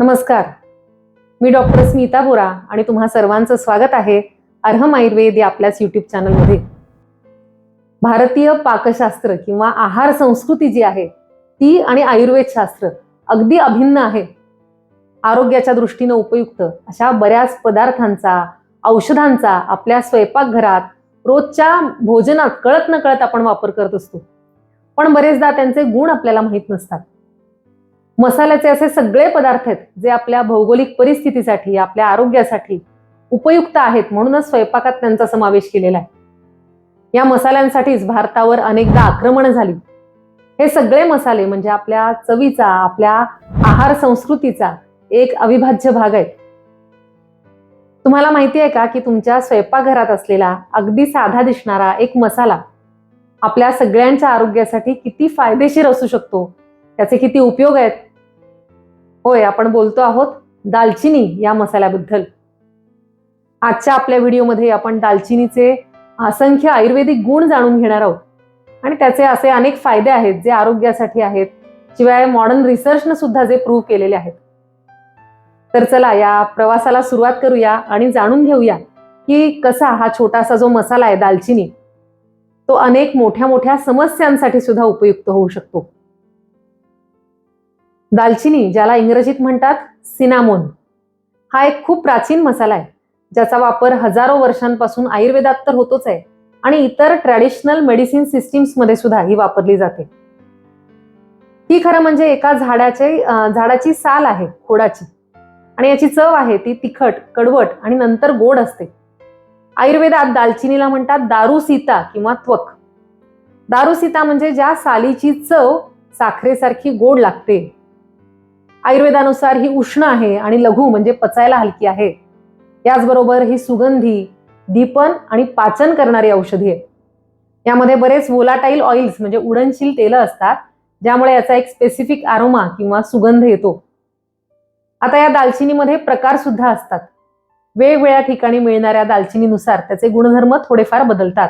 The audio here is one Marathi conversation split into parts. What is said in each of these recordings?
नमस्कार. मी डॉक्टर स्मिता बोरा आणि तुम्हा सर्वांचं स्वागत आहे अर्हम आयुर्वेद या आपल्याच युट्यूब चॅनलमध्ये भारतीय पाकशास्त्र किंवा आहार संस्कृती जी आहे ती आणि आयुर्वेद शास्त्र अगदी अभिन्न आहे. आरोग्याच्या दृष्टीनं उपयुक्त अशा बऱ्याच पदार्थांचा औषधांचा आपल्या स्वयंपाकघरात रोजच्या भोजनात कळत न कळत आपण वापर करत असतो. पण बरेचदा त्यांचे गुण आपल्याला माहीत नसतात. मसाल्याचे असे सगळे पदार्थ आहेत जे आपल्या भौगोलिक परिस्थितीसाठी आपल्या आरोग्यासाठी उपयुक्त आहेत म्हणूनच स्वयंपाकात त्यांचा समावेश केलेला आहे. या मसाल्यांसाठीच भारतावर अनेकदा आक्रमण झाली. हे सगळे मसाले म्हणजे आपल्या चवीचा आपल्या आहार संस्कृतीचा एक अविभाज्य भाग आहे तुम्हाला माहिती आहे का की तुमच्या स्वयंपाकघरात असलेला अगदी साधा दिसणारा एक मसाला आपल्या सगळ्यांच्या आरोग्यासाठी किती फायदेशीर असू शकतो? त्याचे किती उपयोग आहेत? होय आपण बोलतो आहोत दालचिनी या मसाल्याबद्दल. आजच्या आपल्या व्हिडिओमध्ये आपण दालचिनीचे असंख्य आयुर्वेदिक गुण जाणून घेणार आहोत. आणि त्याचे असे अनेक फायदे आहेत जे आरोग्यासाठी आहेत शिवाय मॉडर्न रिसर्चनं सुद्धा जे प्रूव्ह केलेले आहेत. तर चला या प्रवासाला सुरुवात करूया आणि जाणून घेऊया की कसा हा छोटासा जो मसाला आहे दालचिनी तो अनेक मोठ्या मोठ्या समस्यांसाठी सुद्धा उपयुक्त होऊ शकतो. दालचिनी ज्याला इंग्रजीत म्हणतात सिनामोन. हा एक खूप प्राचीन मसाला आहे ज्याचा वापर हजारो वर्षांपासून आयुर्वेदात तर होतोच आहे आणि इतर ट्रॅडिशनल मेडिसिन सिस्टीम्समध्ये सुद्धा ही वापरली जाते. ही खरं म्हणजे एका झाडाचे झाडाची साल आहे खोडाची. आणि याची चव आहे ती तिखट कडवट आणि नंतर गोड असते. आयुर्वेदात दालचिनीला म्हणतात दारू सीता किंवा त्वक. दारू सीता म्हणजे ज्या सालीची चव साखरेसारखी गोड लागते. आयुर्वेदानुसार ही उष्ण आहे आणि लघु म्हणजे पचायला हलकी आहे. याचबरोबर ही सुगंधी दीपन आणि पाचन करणारी औषधी आहे यामध्ये बरेच वोलाटाईल ऑइल्स म्हणजे उडनशील तेलं असतात ज्यामुळे याचा एक स्पेसिफिक आरोमा किंवा सुगंध येतो. आता या दालचिनीमध्ये प्रकार सुद्धा असतात. वेगवेगळ्या ठिकाणी मिळणाऱ्या दालचिनीनुसार त्याचे गुणधर्म थोडेफार बदलतात.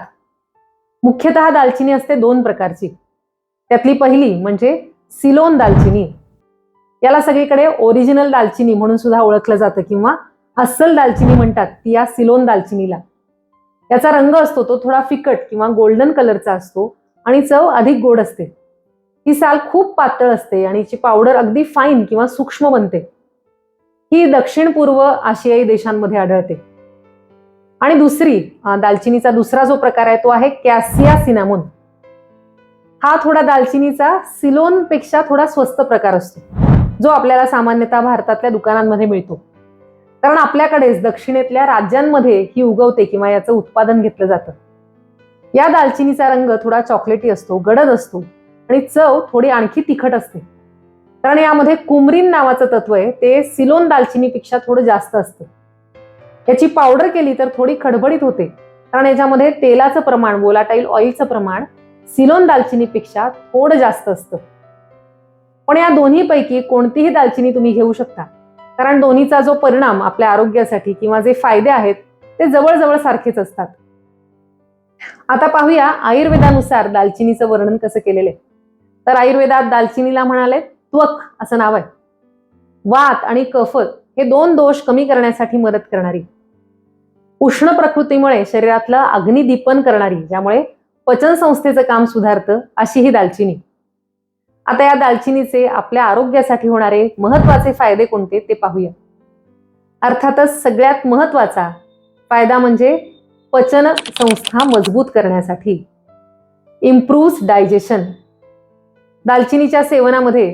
मुख्यतः दालचिनी असते दोन प्रकारची. त्यातली पहिली म्हणजे सिलोन दालचिनी याला सगळीकडे ओरिजिनल दालचिनी म्हणून सुद्धा ओळखलं जातं किंवा अस्सल दालचिनी म्हणतात ती या सिलोन दालचिनीला. याचा रंग असतो तो थोडा फिकट किंवा गोल्डन कलरचा असतो आणि चव अधिक गोड असते. ही साल खूप पातळ असते आणि हिची पावडर अगदी फाईन किंवा सूक्ष्म बनते. ही दक्षिण पूर्व आशियाई देशांमध्ये आढळते. आणि दुसरी दालचिनीचा दुसरा जो प्रकार आहे तो आहे कॅसिया सिनामोन. हा थोडा दालचिनीचा सिलोनपेक्षा थोडा स्वस्त प्रकार असतो. जो आपल्याला सामान्यतः भारतातल्या दुकानांमध्ये मिळतो. कारण आपल्याकडेच दक्षिणेतल्या राज्यांमध्ये ही उगवते किंवा याचं उत्पादन घेतलं जातं. या दालचिनीचा रंग थोडा चॉकलेटी असतो गडद असतो आणि चव थोडी आणखी तिखट असते. कारण यामध्ये कुमरीन नावाचं तत्व आहे ते सिलोन दालचिनीपेक्षा थोडं जास्त असतं. याची पावडर केली तर थोडी खडबडीत होते. कारण याच्यामध्ये तेलाचं प्रमाण वोलाटाईल ऑइलचं प्रमाण सिलोन दालचिनीपेक्षा थोडं जास्त असतं. पण या दोन्हीपैकी कोणतीही दालचिनी तुम्ही घेऊ शकता. कारण दोन्हीचा जो परिणाम आपल्या आरोग्यासाठी किंवा जे फायदे आहेत ते जवळजवळ सारखेच असतात. आता पाहूया आयुर्वेदानुसार दालचिनीचं वर्णन कसं केलेलं आहे. तर आयुर्वेदात दालचिनीला म्हणाले त्वक असं नाव आहे. वात आणि कफत हे दोन दोष कमी करण्यासाठी मदत करणारी. उष्ण प्रकृतीमुळे शरीरातलं अग्निदीपन करणारी ज्यामुळे पचन संस्थेचं काम सुधारतं अशी ही दालचिनी. आता या दालचिनीचे आपल्या आरोग्यासाठी होणारे महत्त्वाचे फायदे कोणते ते पाहूया. अर्थातच सगळ्यात महत्त्वाचा फायदा म्हणजे पचन संस्था मजबूत करण्यासाठी. Improve digestion. दालचिनीच्या सेवनामध्ये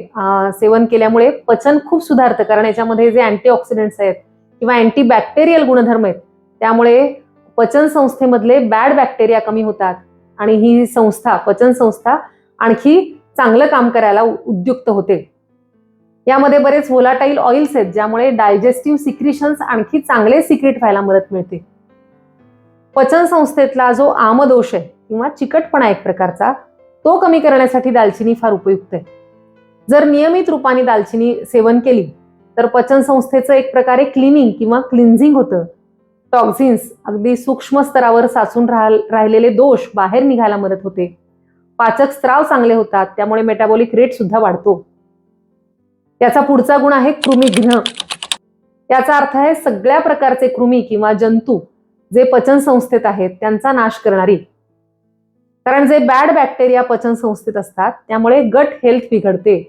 सेवन केल्यामुळे पचन खूप सुधारतं कारण याच्यामध्ये जे अँटीऑक्सिडंट्स आहेत किंवा अँटीबॅक्टेरियल गुणधर्म आहेत त्यामुळे पचन संस्थेमधले बॅड बॅक्टेरिया कमी होतात आणि ही संस्था पचन संस्था आणखी चांगलं काम करायला उद्युक्त होते. यामध्ये बरेच वोलाटाईल ऑइल्स आहेत ज्यामुळे डायजेस्टिव्ह सिक्रिशन्स आणखी चांगले सिक्रेट व्हायला मदत मिळते. पचन संस्थेतला जो आमदोष आहे किंवा चिकटपणा एक प्रकारचा तो कमी करण्यासाठी दालचिनी फार उपयुक्त आहे. जर नियमित रूपाने दालचिनी सेवन केली तर पचन संस्थेचं एक प्रकारे क्लिनिंग किंवा क्लिन्झिंग होतं. टॉक्झिन्स अगदी सूक्ष्म स्तरावर साचून राह- राहिलेले दोष बाहेर निघायला मदत होते. पाचक स्त्राव चांगले होतात त्यामुळे मेटाबॉलिक रेट सुद्धा वाढतो. याचा पुढचा गुण आहे कृमिघ्न. याचा अर्थ आहे सगळ्या प्रकारचे कृमी किंवा जंतू जे पचन संस्थेत आहेत त्यांचा नाश करणारी. कारण जे बॅड बॅक्टेरिया पचन संस्थेत असतात त्यामुळे गट हेल्थ बिघडते.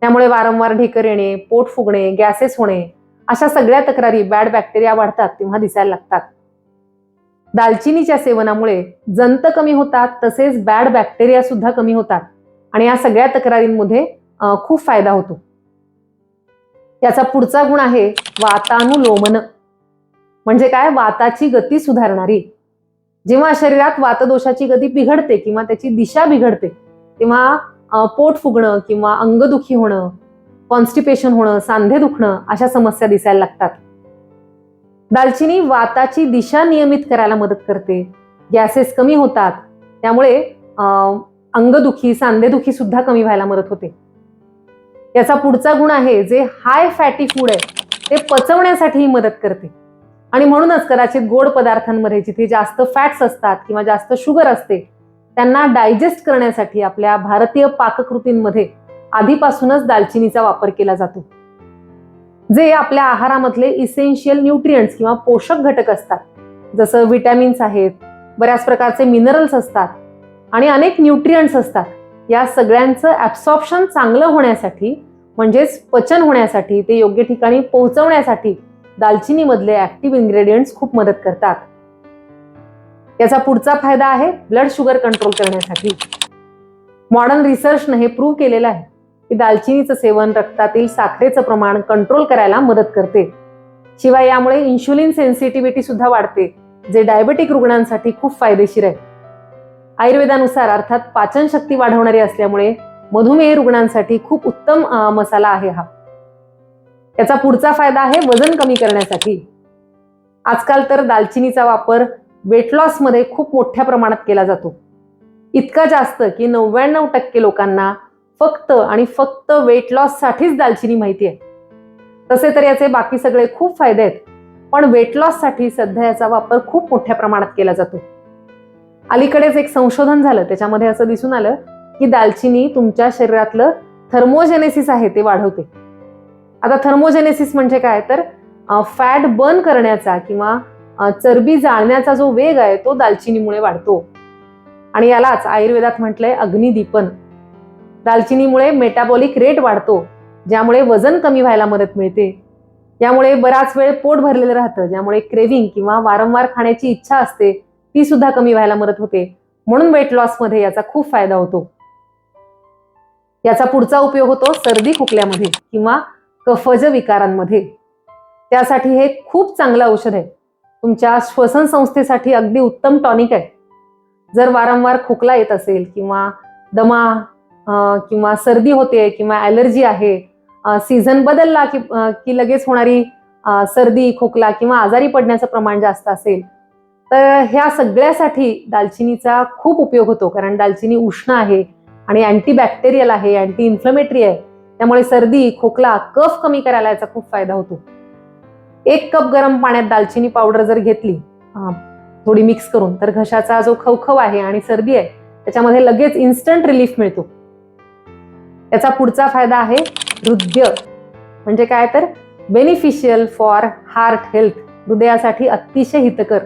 त्यामुळे वारंवार ढेकर येणे पोट फुगणे गॅसेस होणे अशा सगळ्या तक्रारी बॅड बॅक्टेरिया वाढतात तेव्हा दिसायला लागतात. दालचिनीच्या सेवनामुळे जंत कमी होतात तसेच बॅड बॅक्टेरिया सुद्धा कमी होतात. आणि या सगळ्या तक्रारींमध्ये खूप फायदा होतो. याचा पुढचा गुण आहे वातानुलोमन. म्हणजे काय? वाताची गती सुधारणारी. जेव्हा शरीरात वातदोषाची गती बिघडते किंवा त्याची दिशा बिघडते तेव्हा पोट फुगणं किंवा अंगदुखी होणं कॉन्स्टिपेशन होणं सांधे दुखणं अशा समस्या दिसायला लागतात. दालचिनी वाताची दिशा नियमित करायला मदत करते. गॅसेस कमी होतात. त्यामुळे अंगदुखी सांधेदुखी सुद्धा कमी व्हायला मदत होते. याचा पुढचा गुण आहे जे हाय फॅटी फूड आहे ते पचवण्यासाठीही मदत करते. आणि म्हणूनच कदाचित गोड पदार्थांमध्ये जिथे जास्त फॅट्स असतात किंवा जास्त शुगर असते त्यांना डायजेस्ट करण्यासाठी आपल्या भारतीय पाककृतींमध्ये आधीपासूनच दालचिनीचा वापर केला जातो. जे आपल्या आहारामधले इसेन्शियल न्यूट्रियंट्स किंवा पोषक घटक असतात. जसं विटॅमिन्स आहेत बऱ्याच प्रकारचे मिनरल्स असतात आणि अनेक न्यूट्रियंट्स असतात. या सगळ्यांचं ॲब्सॉर्प्शन चांगलं होण्यासाठी म्हणजेच पचन होण्यासाठी ते योग्य ठिकाणी पोहोचवण्यासाठी दालचिनीमधले ऍक्टिव्ह इन्ग्रेडियंट्स खूप मदत करतात. याचा पुढचा फायदा आहे ब्लड शुगर कंट्रोल करण्यासाठी. मॉडर्न रिसर्चनं हे प्रूव्ह केलेलं आहे. की दालचिनीचं सेवन रक्तातील साखरेचं प्रमाण कंट्रोल करायला मदत करते. शिवाय यामुळे इन्शुलिन सेन्सिटिव्हिटी सुद्धा वाढते जे डायबेटिक रुग्णांसाठी खूप फायदेशीर आहे. आयुर्वेदानुसार अर्थात पाचन शक्ती वाढवणारी असल्यामुळे मधुमेह रुग्णांसाठी खूप उत्तम मसाला आहे हा. याचा पुढचा फायदा आहे वजन कमी करण्यासाठी. आजकाल तर दालचिनीचा वापर वेट लॉसमध्ये खूप मोठ्या प्रमाणात केला जातो. इतका जास्त की नव्याण्णव टक्के लोकांना फक्त आणि फक्त वेट लॉस साठीच दालचिनी माहिती आहे. तसे तर याचे बाकी सगळे खूप फायदे आहेत पण वेट लॉससाठी सध्या याचा वापर खूप मोठ्या प्रमाणात केला जातो. अलीकडेच एक संशोधन झालं त्याच्यामध्ये असं दिसून आलं की दालचिनी तुमच्या शरीरातलं थर्मोजेनेसिस आहे ते वाढवते. आता थर्मोजेनेसिस म्हणजे काय? तर फॅट बर्न करण्याचा किंवा चरबी जाळण्याचा जो वेग आहे तो दालचिनीमुळे वाढतो. आणि यालाच आयुर्वेदात म्हटलंय अग्निदीपन. दालचिनीमुळे मेटाबॉलिक रेट वाढतो ज्यामुळे वजन कमी व्हायला मदत मिळते. यामुळे बराच वेळ पोट भरलेलं राहतं ज्यामुळे क्रेविंग किंवा वारंवार खाण्याची इच्छा असते ती सुद्धा कमी व्हायला मदत होते. म्हणून वेट लॉसमध्ये याचा खूप फायदा होतो. याचा पुढचा उपयोग होतो सर्दी खोकल्यामध्ये किंवा कफज विकारांमध्ये. त्यासाठी हे खूप चांगलं औषध आहे. तुमच्या श्वसन संस्थेसाठी अगदी उत्तम टॉनिक आहे. जर वारंवार खोकला येत असेल किंवा दमा किंवा सर्दी होते किंवा ॲलर्जी आहे सीझन बदलला की की लगेच होणारी सर्दी खोकला किंवा आजारी पडण्याचं प्रमाण जास्त असेल तर ह्या सगळ्यासाठी दालचिनीचा खूप उपयोग होतो. कारण दालचिनी उष्ण आहे आणि अँटीबॅक्टेरियल आहे अँटी इन्फ्लमेटरी आहे. त्यामुळे सर्दी खोकला कफ कमी करायला याचा खूप फायदा होतो. एक कप गरम पाण्यात दालचिनी पावडर जर घेतली थोडी मिक्स करून तर घशाचा जो खवखव आहे आणि सर्दी आहे त्याच्यामध्ये लगेच इन्स्टंट रिलीफ मिळतो. याचा पुढचा फायदा आहे हृदय. म्हणजे काय तर? बेनिफिशियल फॉर हार्ट हेल्थ हृदयासाठी अतिशय हितकर.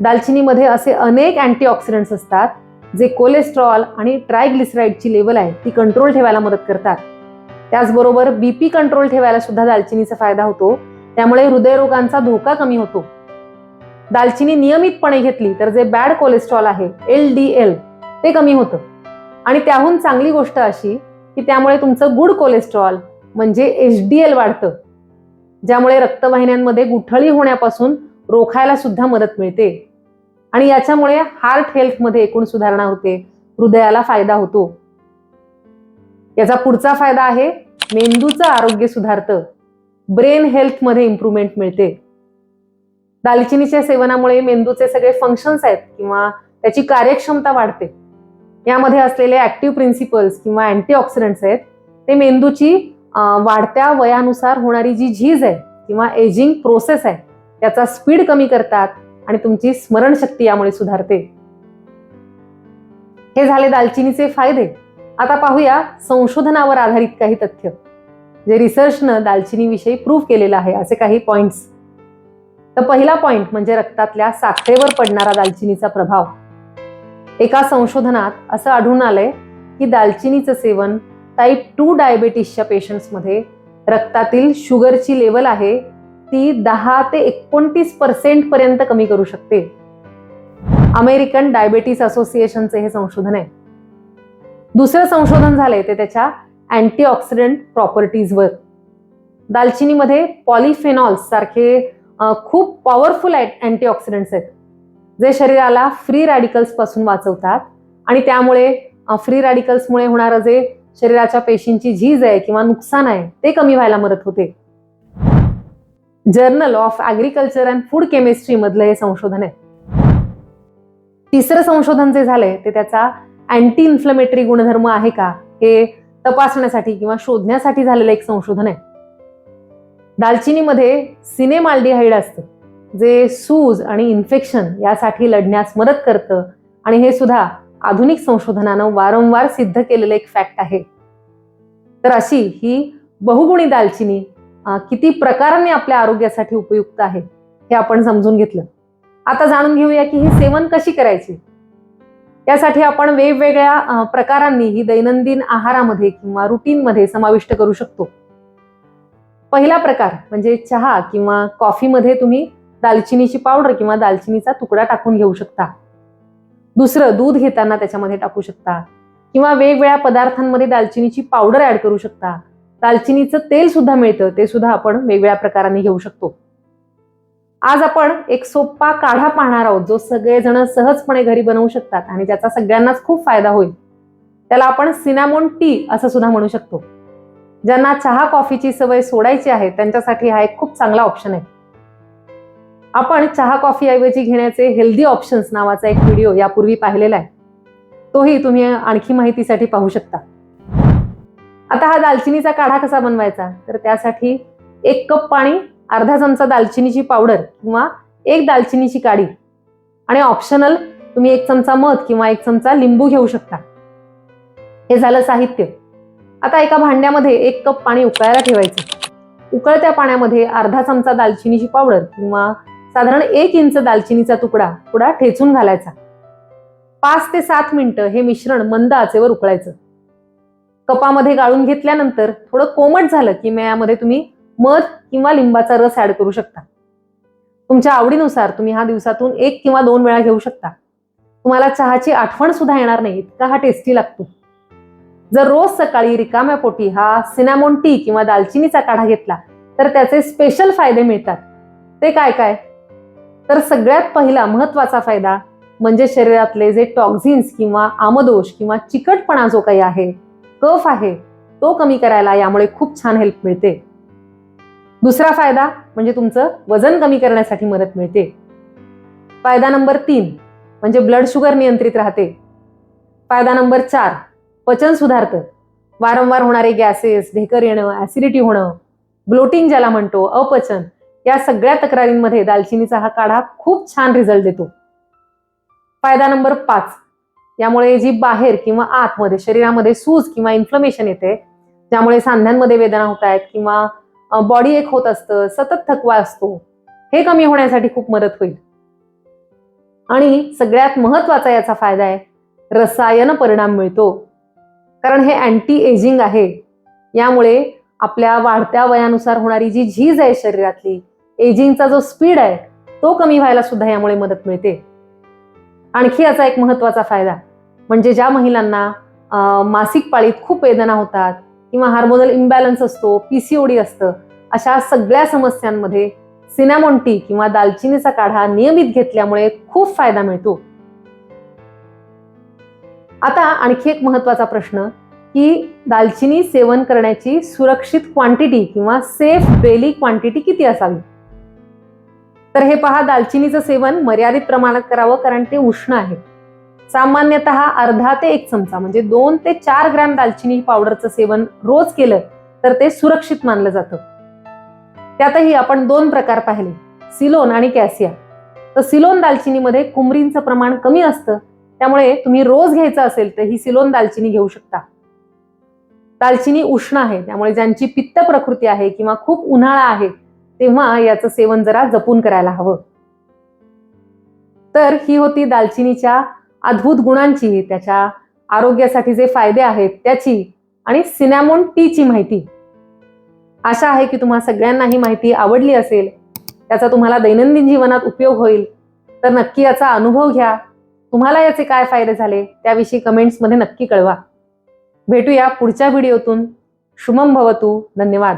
दालचिनीमध्ये असे अनेक अँटीऑक्सिडंट्स असतात जे कोलेस्ट्रॉल आणि ट्रायग्लिसराईडची लेवल आहे ती कंट्रोल ठेवायला मदत करतात. त्याचबरोबर बीपी कंट्रोल ठेवायला सुद्धा दालचिनीचा फायदा होतो. त्यामुळे हृदयरोगांचा धोका कमी होतो. दालचिनी नियमितपणे घेतली तर जे बॅड कोलेस्ट्रॉल आहे एल डी एल ते कमी होतं. आणि त्याहून चांगली गोष्ट अशी की त्यामुळे तुमचं गुड कोलेस्ट्रॉल म्हणजे एच डी एल वाढतं. ज्यामुळे रक्तवाहिन्यांमध्ये गुठळी होण्यापासून रोखायला सुद्धा मदत मिळते. आणि याच्यामुळे हार्ट हेल्थमध्ये एकूण सुधारणा होते. हृदयाला फायदा होतो. याचा पुढचा फायदा आहे मेंदूचं आरोग्य सुधारतं. ब्रेन हेल्थमध्ये इम्प्रूव्हमेंट मिळते. दालचिनीच्या सेवनामुळे मेंदूचे सगळे फंक्शन्स आहेत किंवा त्याची कार्यक्षमता वाढते. यामध्ये असलेले ऍक्टिव्ह प्रिन्सिपल्स किंवा अँटीऑक्सिडंट्स आहेत ते मेंदूची वाढत्या वयानुसार होणारी जी झीज आहे किंवा एजिंग प्रोसेस आहे त्याचा स्पीड कमी करतात आणि तुमची स्मरणशक्ती यामुळे सुधारते. हे झाले दालचिनीचे फायदे. आता पाहूया संशोधनावर आधारित काही तथ्य. जे रिसर्चनं दालचिनीविषयी प्रूव्ह केलेलं आहे असे काही पॉइंट्स तर पहिला पॉइंट म्हणजे रक्तातल्या साखरेवर पडणारा दालचिनीचा प्रभाव. एका संशोधनात असं आढळून आलंय की दालचिनीचं सेवन टाईप टू डायबेटीसच्या पेशंट्समध्ये रक्तातील शुगरची लेवल आहे ती दहा ते एकोणतीस पर्सेंट पर्यंत कमी करू शकते. अमेरिकन डायबेटीस असोसिएशनचे हे संशोधन आहे. दुसरं संशोधन झालंय ते त्याच्या अँटीऑक्सिडंट प्रॉपर्टीजवर दालचिनीमध्ये पॉलिफेनॉल्स सारखे खूप पॉवरफुल अँटीऑक्सिडंट्स आहेत. जे शरीराला फ्री रॅडिकल्सपासून वाचवतात आणि त्यामुळे फ्री रॅडिकल्समुळे होणारं जे शरीराच्या पेशींची झीज आहे किंवा नुकसान आहे ते कमी व्हायला मदत होते. Journal of agriculture and food chemistry मधलं हे संशोधन आहे. तिसरं संशोधन जे झालंय ते त्याचा अँटी इन्फ्लमेटरी गुणधर्म आहे का हे तपासण्यासाठी किंवा शोधण्यासाठी झालेलं एक संशोधन आहे. दालचिनीमध्ये सिनेमाल्डिहाइड असतं. जे सूज आणि इन्फेक्शन यासाठी लढण्यास मदत करतं. आणि हे सुद्धा आधुनिक संशोधनानं वारंवार सिद्ध केलेलं एक फॅक्ट आहे. तर अशी ही बहुगुणी दालचिनी किती प्रकारांनी आपल्या आरोग्यासाठी उपयुक्त आहे हे आपण समजून घेतलं. आता जाणून घेऊया की ही सेवन कशी करायची? यासाठी आपण वेगवेगळ्या प्रकारांनी ही दैनंदिन आहारामध्ये किंवा रुटीनमध्ये समाविष्ट करू शकतो. पहिला प्रकार म्हणजे चहा किंवा कॉफीमध्ये तुम्ही दालचिनीची पावडर किंवा दालचिनीचा तुकडा टाकून घेऊ शकता. दुसरं दूध घेताना त्याच्यामध्ये टाकू शकता. किंवा वेगवेगळ्या पदार्थांमध्ये दालचिनीची पावडर ऍड करू शकता. दालचिनीचं तेल सुद्धा मिळतं. ते सुद्धा आपण वेगवेगळ्या प्रकारांनी घेऊ शकतो. आज आपण एक सोप्पा काढा पाहणार आहोत जो सगळेजण सहजपणे घरी बनवू शकतात आणि ज्याचा सगळ्यांनाच खूप फायदा होईल. त्याला आपण सिनामोन टी असं सुद्धा म्हणू शकतो. ज्यांना चहा कॉफीची सवय सोडायची आहे त्यांच्यासाठी हा एक खूप चांगला ऑप्शन आहे. आपण चहा कॉफी ऐवजी घेण्याचे हेल्दी ऑप्शन्स नावाचा एक व्हिडिओ यापूर्वी पाहिलेला आहे. तोही तुम्ही आणखी माहितीसाठी पाहू शकता. आता हा दालचिनीचा काढा कसा बनवायचा? तर त्यासाठी एक कप पाणी अर्धा चमचा दालचिनीची पावडर किंवा एक दालचिनीची काडी आणि ऑप्शनल तुम्ही एक चमचा मध किंवा एक चमचा लिंबू घेऊ शकता. हे झालं साहित्य. आता एका भांड्यामध्ये एक कप पाणी उकळायला ठेवायचं. उकळत्या पाण्यामध्ये अर्धा चमचा दालचिनीची पावडर किंवा साधारण एक इंच दालचिनीचा तुकडा थोडा ठेचून घालायचा. पाच ते सात मिनिटं हे मिश्रण मंद आचेवर उकळायचं. कपामध्ये गाळून घेतल्यानंतर थोडं कोमट झालं की मयामध्ये यामध्ये तुम्ही मध किंवा लिंबाचा रस ऍड करू शकता. तुमच्या आवडीनुसार तुम्ही हा दिवसातून एक किंवा दोन वेळा घेऊ शकता. तुम्हाला चहाची आठवण सुद्धा येणार नाही इतका हा टेस्टी लागतो. जर रोज सकाळी रिकाम्या पोटी हा सिनामोन टी किंवा दालचिनीचा काढा घेतला तर त्याचे स्पेशल फायदे मिळतात. ते काय काय? तर सगळ्यात पहिला महत्त्वाचा फायदा म्हणजे शरीरातले जे टॉक्झिन्स किंवा आमदोष किंवा चिकटपणा जो काही आहे कफ आहे तो कमी करायला यामुळे खूप छान हेल्प मिळते. दुसरा फायदा म्हणजे तुमचं वजन कमी करण्यासाठी मदत मिळते. फायदा नंबर तीन म्हणजे ब्लड शुगर नियंत्रित राहते. फायदा नंबर चार पचन सुधारतं. वारंवार होणारे गॅसेस ढेकर येणं ॲसिडिटी होणं ब्लोटिंग ज्याला म्हणतो अपचन या सगळ्या तक्रारींमध्ये दालचिनीचा हा काढा खूप छान रिझल्ट देतो. फायदा नंबर पाच. यामुळे जी बाहेर किंवा आतमध्ये शरीरामध्ये सूज किंवा इन्फ्लमेशन येते ज्यामुळे सांध्यांमध्ये वेदना होत आहेत किंवा बॉडी एक होत असतं सतत थकवा असतो हे कमी होण्यासाठी खूप मदत होईल. आणि सगळ्यात महत्त्वाचा याचा फायदा आहे रसायन परिणाम मिळतो. कारण हे अँटी एजिंग आहे. यामुळे आपल्या वाढत्या वयानुसार होणारी जी झीज आहे शरीरातली एजिंगचा जो स्पीड आहे तो कमी व्हायला सुद्धा यामुळे मदत मिळते. आणखी याचा एक महत्त्वाचा फायदा म्हणजे ज्या महिलांना मासिक पाळीत खूप वेदना होतात किंवा हार्मोनल इम्बॅलन्स असतो पीसीओडी असतं अशा सगळ्या समस्यांमध्ये सिनामोन टी किंवा दालचिनीचा काढा नियमित घेतल्यामुळे खूप फायदा मिळतो. आता आणखी एक महत्त्वाचा प्रश्न की दालचिनी सेवन करण्याची सुरक्षित क्वांटिटी किंवा सेफ डेली क्वांटिटी किती असावी? तर हे पहा दालचिनीचं सेवन मर्यादित प्रमाणात करावं कारण ते उष्ण आहे. सामान्यतः अर्धा ते एक चमचा म्हणजे दोन ते चार ग्रॅम दालचिनी पावडरचं सेवन रोज केलं तर ते सुरक्षित मानलं जातं. त्यातही आपण दोन प्रकार पाहिले सिलोन आणि कॅसिया. तर सिलोन दालचिनीमध्ये कुमरींचं प्रमाण कमी असतं त्यामुळे तुम्ही रोज घ्यायचं असेल तर ही सिलोन दालचिनी घेऊ शकता. दालचिनी उष्ण आहे त्यामुळे ज्यांची पित्त प्रकृती आहे किंवा खूप उन्हाळा आहे तेव्हा याचं सेवन जरा जपून करायला हवं. तर ही होती दालचिनीच्या अद्भुत गुणांची त्याच्या आरोग्यासाठी जे फायदे आहेत त्याची आणि सिनॅमोन टीची माहिती. आशा आहे की तुम्हा सगळ्यांना ही माहिती आवडली असेल. त्याचा तुम्हाला दैनंदिन जीवनात उपयोग होईल. तर नक्की याचा अनुभव घ्या. तुम्हाला याचे काय फायदे झाले त्याविषयी कमेंट्समध्ये नक्की कळवा. भेटूया पुढच्या व्हिडिओतून शुभम भवतू. धन्यवाद.